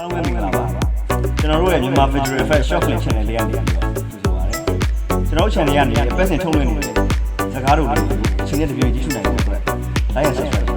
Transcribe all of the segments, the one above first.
အားလုံးပဲမင်္ဂလာပါကျွန်တော်တို့ရဲ့မြန်မာ Federal Fest Short Clip Channel လေးကနေပြီးတော့ကြိုဆိုပါရစေကျွန်တော်တို့ channel ကနေအပတ်စဉ်ထုတ်လွှင့်နေတဲ့စကားတို့တွေကိုအချိန်နဲ့တပြေးကြည့်ရှုနိုင်တဲ့အတွက် like and subscribe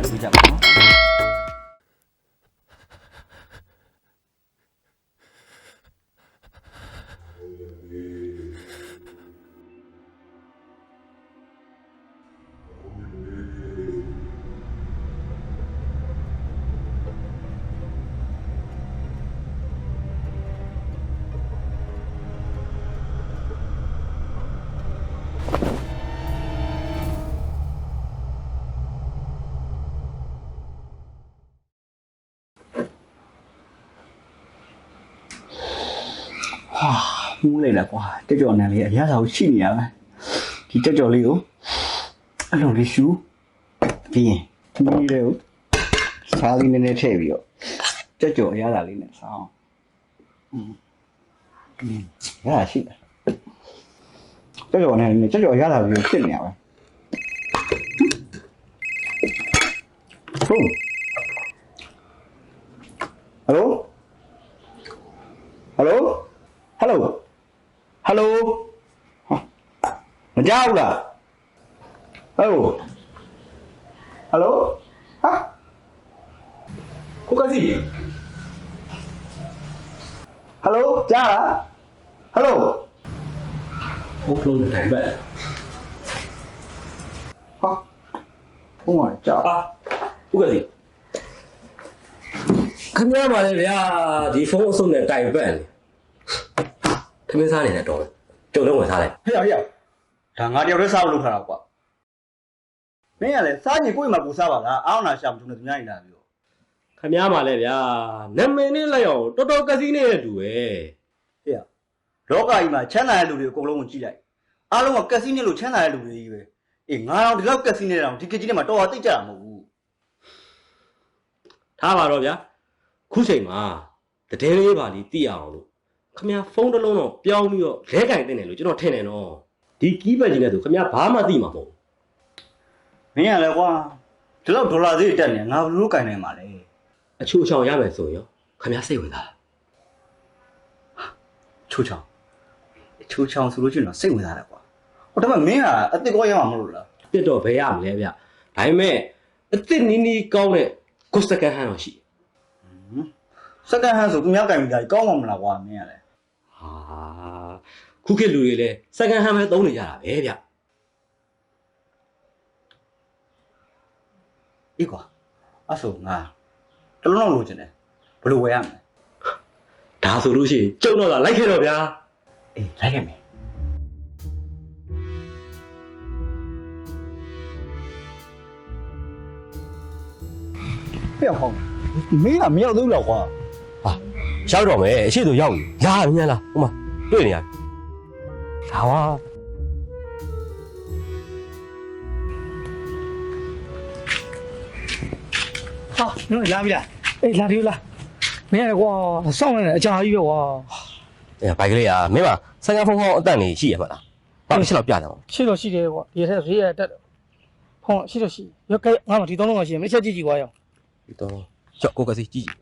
ဟာမူးလိုက်တာကွာတက်ကြော်နံလေးအရသာကိုရှိနေရပဲဒီတက်ကြော်လေးကိုအလုံးလေးရှူပြီးရင်ဒီလေးကိုစားလေးနည်းနည်းထည့်ပြီးတော့တက်ကြော်အရသာလေးနဲ့စားအောင်อืมရရှိတယ်တက်ကြော်နဲ့တက်ကြော်ရတာပြီးဖြစ်နေရပဲဟုတ်ဟယ်လိုဟယ်လို ဟယ်လိုဟယ်လိုဟာမကြောက်လားဟယ်လိုဟယ်လိုဟာကိုကစီဟယ်လိုကြားလားဟယ်လိုဟုတ်လို့တိုင်ပဲဟာဘုံမကြောက်အာဥက္ကဋ္ဌခင်ဗျားပါလေဗျာဒီဖုန်းအစုံနဲ့တိုင်ပတ်နေခ မင်းစားနေတယ်တော်တယ်ကြုံတော့ဝင်စားလိုက်ဟဲ့ဟဲ့ဒါငါတယောက်တည်းစားလို့ခါတာကွာမင်းကလည်းစားရင်ကိုယ့်အိမ်မှာကိုစားပါလားအောင်းနာရှာမထုံးနဲ့သူများနေတာပြီးတော့ခင်ဗျားပါလေဗျာနာမည်နဲ့လိုက်အောင်တော်တော်ကစီးနေတဲ့တူပဲဟဲ့လောကကြီးမှာချမ်းသာတဲ့လူတွေအကုန်လုံးကိုကြည့်လိုက်အားလုံးကကက်စီနဲ့လို့ချမ်းသာတဲ့လူတွေကြီးပဲအေးငါတော့ဒီလောက်ကက်စီနဲ့တောင်ဒီကကြီးနဲ့မှာတော်တော်တိတ်ကြတာမဟုတ်ဘူးထားပါတော့ဗျာခုချိန်မှာတည်လေးပါလीသိရအောင်လို့ ခင်ဗျားဖုန်းတစ်လုံးတော့ပြောင်းပြီးတော့လဲကင်တင်တယ်လို့ကျွန်တော်ထင်တယ်နော်ဒီကီးဘက်ကြီးနဲ့ဆိုခင်ဗျားဘာမှသိမှာမဟုတ်ဘူးမင်းကလည်းကွာဒီလောက်ဒေါ်လာဈေးတက်နေငါဘယ်လိုကင်နိုင်မှာလဲအချိုးချောင်ရမယ်ဆိုရင်ရောခင်ဗျားစိတ်ဝင်စားလားချိုးချောင်းချိုးချောင်းဆိုလို့ရှိရင်တော့စိတ်ဝင်စားတယ်ကွာဟိုဒါပေမဲ့မင်းကအစ်စ်ကောရမှာမဟုတ်လို့လားပြစ်တော့ဘယ်ရမလဲဗျဒါပေမဲ့အစ်စ်နီးနီးကောင်းတဲ့ကိုစကန်ဟန်တော့ရှိတယ်စက္ကန့်ဟန်ဆိုသူများကင်မိတာကြီးကောင်းမှာမလားကွာမင်းကလည်း ဟာခုခေတ်လူတွေလည်းစကန်ဟန်ပဲသုံးနေကြတာပဲဗျအေးကွာအဲ့ဆိုငါတလုံးလုံးလိုချင်တယ်ဘယ်လိုဝယ်ရမလဲဒါဆိုလို့ရှိရင်ကျုံတော့လာလိုက်ခဲ့တော့ဗျာအေးလိုက်ခဲ့မယ်ပြောင်းဟောင်းမင်းကမရောက်သေးဘူးလားကွာဟာရောက်တော့မယ်အရှိတို့ရောက်ပြီလာမြန်လာဟိုမှာ တွေ့နေရဒါဝါဟာညလာပြီလားအေးလာပြီလားမင်းရကွာစောင့်နေတယ်အကြာကြီးပဲကွာအဲဘိုက်ကလေးอ่ะမင်းမစကန်ဖုန်းဟောင်းအတန်နေရှိရမှာလားဘာလို့ရှင်းတော့ပြတယ်ရှိတော့ရှိတယ်ကွာဒီထက်ရေးရတက်ဖုန်းရှိတော့ရှိရကဲငါမဒီသုံးလုံးကရှိမချက်ကြည့်ကြည့်ကွာရောဒီတော့ကြောက်ကိုကစီကြည့်ကြည့်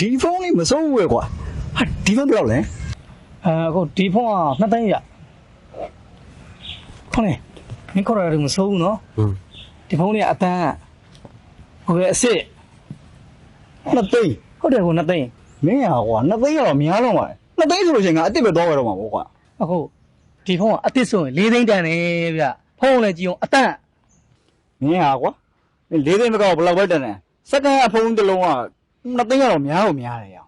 ဒီဖုန်းလေးမစိုးဘူးပဲကွာဟာဒီဖုန်းပြောက်လဲအဲအခုဒီဖုန်းကနှစ်သိန်းရခေါင်းနေမင်းခေါ်ရတယ်မစိုးဘူးနော်ဟွန်းဒီဖုန်းလေးကအတန်းဟိုပဲအစ်စ်နှစ်သိန်းဟုတ်တယ်ကိုနှစ်သိန်းမင်းဟာကွာနှစ်သိန်းကတော့များလုံးပါနှစ်သိန်းဆိုလို့ရှိရင်ငါအစ်စ်ပဲတော့ရတော့မှာပေါ့ကွာအခုဒီဖုန်းကအတစ်ဆိုရင်၄သိန်းတန်တယ်ဗျဖုန်းလည်းကြည့်အောင်အတန်းမင်းဟာကွာလေးသိန်းမကောက်ဘယ်လောက်ပဲတန်တယ်စက္ကန့်အဖုန်းတစ်လုံးက နှစ်သိန်းကတော့များတော့များတယ်ရော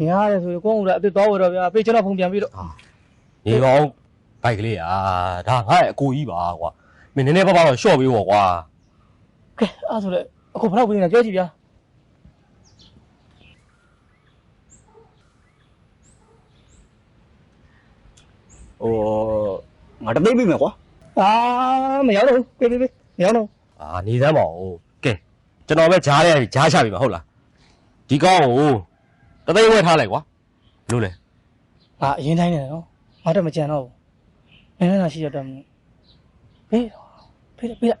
ညားတယ်ဆိုရင်ကိုယ့်ဦးလည်းအတစ်သွားဝယ်တော့ဗျာပေးကျွန်တော်ဖုန်းပြန်ပြီးတော့နေကောင်းဘိုက်ကလေးอ่ะဒါငါ့ရဲ့အကိုကြီးပါကွာမင်းနည်းနည်းပါးပါတော့ရှော့ပေးပေါ့ကွာကဲအဲ့ဆိုလေအခုဘယ်တော့ပြင်နေကြကြည့်ဗျာဟိုငါတစ်သိန်းပေးမယ်ကွာအာမရောက်တော့ဘူးပေးပေးပေးမရောက်တော့အာနေစမ်းပါဦးကဲကျွန်တော်ပဲဂျားရဲဂျားချပြီပါဟုတ်လား ဒီကောင်းကိုတသိန်းဝဲထားလိုက်ကွာလို့လေအာအရင်တိုင်းနေတယ်နော်ငါတော့မကြံတော့ဘူးနည်းနည်းတော့ရှိရတော့မင်းဖေးတော့ဖေးလိုက်ဖေးလိုက်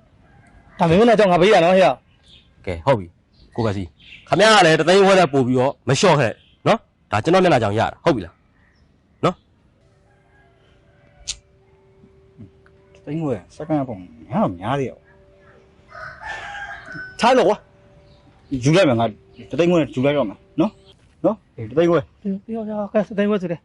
ဒါမင်းနဲ့ကြောင့်ငါဖေးရနော်ဟဲ့ကဲဟုတ်ပြီကိုကစီခမရကလည်းတသိန်းဝက်တဲ့ပို့ပြီးတော့မလျှော့ခဲ့နော်ဒါကျွန်တော်မျက်နှာကြောင်ရတာဟုတ်ပြီလားနော်တိတ်ငွေစက္ကန့်ပုံငါတော့များသေးရောထားလို့ကွာယူလိုက်မယ်ငါ တိတ်ငွေယူလိုက်တော့မယ်နော်နော်အေးတိတ်ငွေပြောပြောကဲစတိုင်းဝဲဆိုတယ်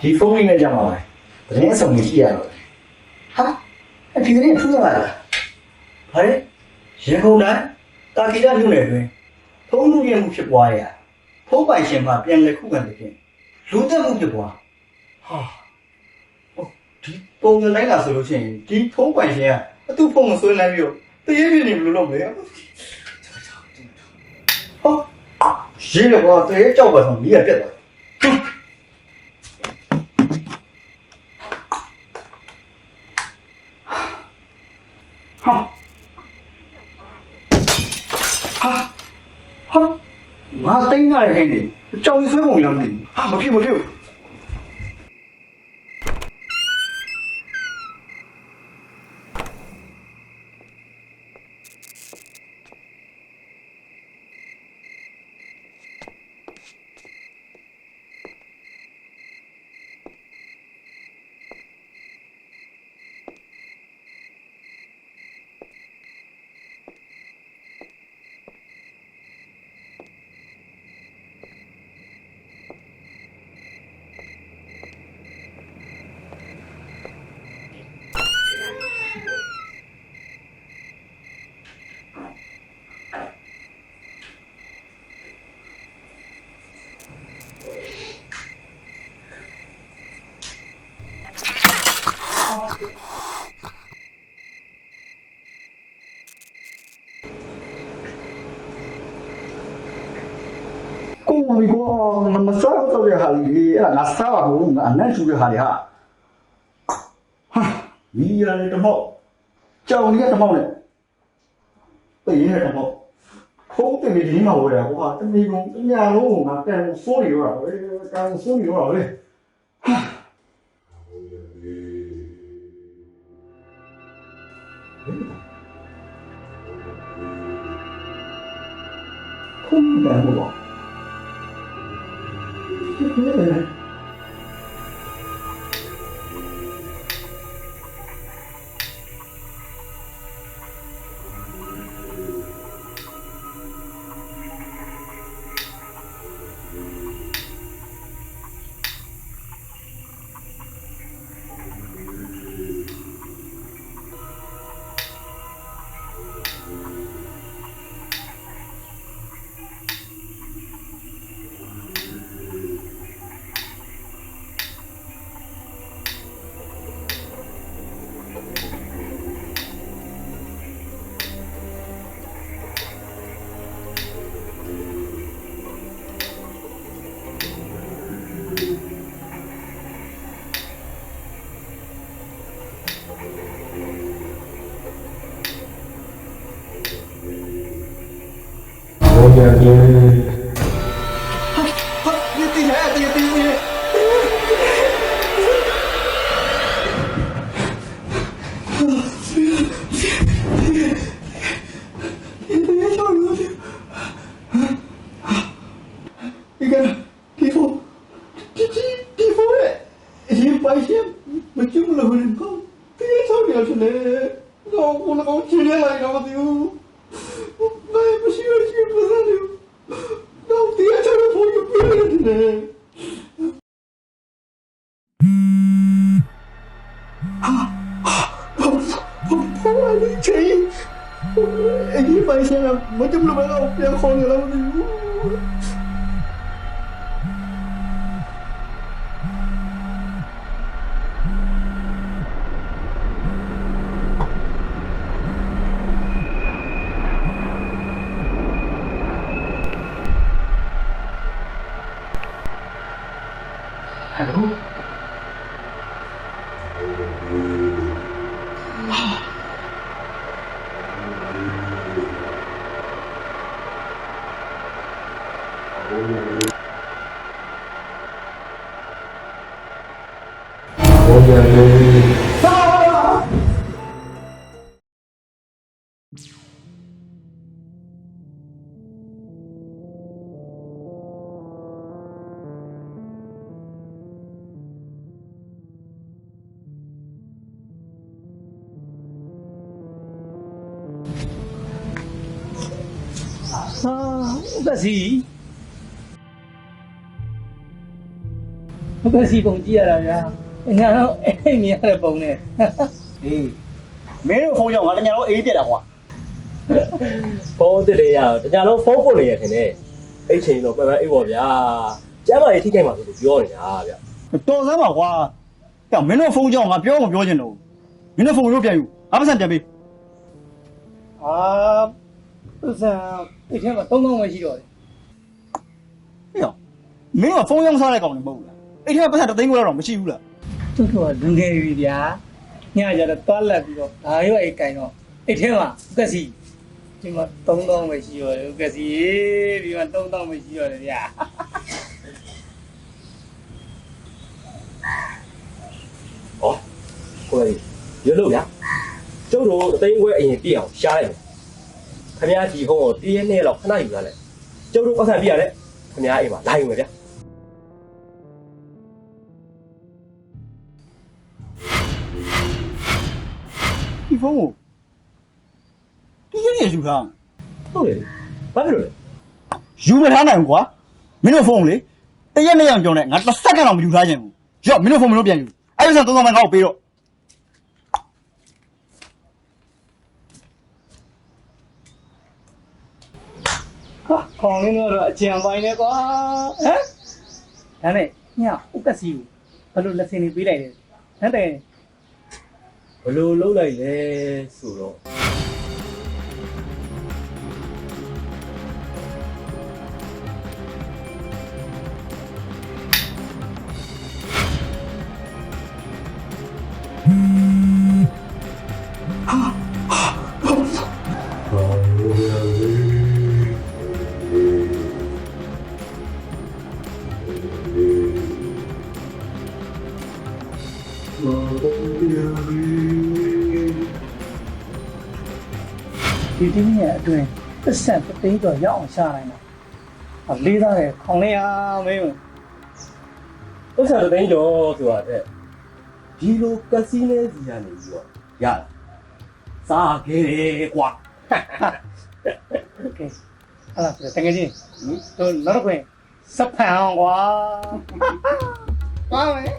ဒီဖုန်းလေးနဲ့ကြမှာပဲသတင်းအစုံကြီးရှိရတော့ ဟာအဒီနေ့ထူးရပါလားဟာလေရေကုန်တိုင်းတာကီတာမြို့နယ်တွင်ဖုန်းလူရဲမှုဖြစ်ပွားရဖုန်းပိုင်ရှင်မှပြန်လည်ခုခံတဲ့ဖြင့်လူတက်မှုဖြစ်ပွားဟာဟုတ်ဒီပုံစံတိုင်းလာဆိုလို့ရှိရင်ဒီဖုန်းပိုင်ရှင်ကအတူဖုန်းကိုဆွဲလိုက်ပြီးတော့တရေပြင်းနေဘယ်လိုလုပ်မလဲဟုတ်ရေးရတော့တရေကြောက်ပါတော့မိရပြက်သွား ငါတိတ်နေတယ်ဟဲ့နေကြောင်ဆွဲပုံလားမသိဘူးဟာမဖြစ်မဖြစ် ဘူးကိုမီကောမစားတော့ရဟာလီအဲ့ဒါငါစားပါဘူးငါအနံ့ရှူရဟာလေဟာဟာမီရလည်းတမောက်ကြောင်ကြီးကတမောက်နဲ့ပြင်းရတမောက်ဖုန်းတင်ပြီးဒီမှာဝယ်ရဟိုဟာတမီကုံအညာလုံးကိုငါကန်စိုးနေတော့ပဲကန်စိုးနေတော့လေဖုန်းတယ် ဘော你不要的呢。我我的钱，哎， ဟာသက်စီသက်စီပုံကြည့်ရတာဗျာ ငါတော့အိမ်မြင်ရတဲ့ပုံနဲ့အေးမင်းတို့ဖုန်းကြောင့်ငါတညာလုံးအေးပြက်တာကွာဖုန်းတစ်လေးရတော့တကြလုံးဖုန်းပုတ်နေရခင်နဲ့အဲ့ချိန်တော့ပပအိတ်ပေါ့ဗျာကျမ်းမာရေးထိခိုက်မှာဆိုလို့ပြောနေတာဗျာတော်စမ်းပါကွာကြောင့်မင်းတို့ဖုန်းကြောင့်ငါပြောမပြောချင်တော့ဘူးမင်းတို့ဖုန်းတို့ပြန်ယူငါပတ်စံပြန်ပေးအာဥစ္စာအိမ်ထဲမှာသုံးသုံးပဲရှိတော့တယ်ဟေ့ရောမင်းတို့ကဖုန်းရောင်းစားတဲ့ကောင်တွေမဟုတ်ဘူးလားအဲ့ဒီကပတ်စံတစ်သိန်းခွဲတော့မရှိဘူးလား သူ့ကတော့လူငယ်ပြီဗျာညကြတော့တွားလက်ပြီးတော့ဒါရောအိမ်ကင်တော့အိမ်ထဲမှာသက်စီဒီမှာသုံးသုံးပဲရှိတော့တယ်သက်စီဒီမှာသုံးသုံးပဲရှိတော့တယ်ဗျာဟောကိုယ်ရွလို့ဗျာကျုပ်တို့အသိန်းခွဲအရင်ပြည့်အောင်ရှားလိုက်မယ်ခင်ဗျားဒီဖုန်းကိုတည့်ရနဲ့လောက်ခဏယူလာလိုက်ကျုပ်တို့ပတ်စံပြရတယ်ခင်ဗျားအိမ်မှာလာယူမယ်ဗျာ ဖုန်းကိုဒီရနေယူထားဟုတ်လေဘာဖြစ်လို့လဲယူမထားနိုင်ဘူးကွာမင်းတို့ဖုန်းလေတရက်နဲ့ရအောင်ပြောနေငါတစ်စက္ကန့်တော့မယူထားချင်ဘူးရော့မင်းတို့ဖုန်းမလို့ပြန်ယူအဲ့ဒါဆိုသုံးသောင်းမှငါ့ကိုပေးတော့ဟာခေါင်းလေးတော့အကြံပိုင်းနဲ့ကွာဟမ်ဒါနဲ့ညဥက္ကစီကိုဘယ်လိုလက်စင်နေပေးလိုက်လဲဟမ်တဲ့ ဘလို့လုံးလိုက်လဲဆိုတော့ဒီ တင်းရဲ့အတွင်းပတ်စံပသိန်းတော့ရောက်အောင်ရှာနိုင်တာအလေးသားတယ်ခေါင်းလေးအားမင်း ဥစ္စာတစ်သိန်းကျော်ဆိုတာတဲ့ဒီလိုကစီနဲစီရနေပြီးတော့ရတာစားခဲ့တယ်ကွာ โอเคဟာလားတကယ်ချင်းတို့နောက်တစ်ခွင်စပ်ဖန်အောင်ကွာပါမယ်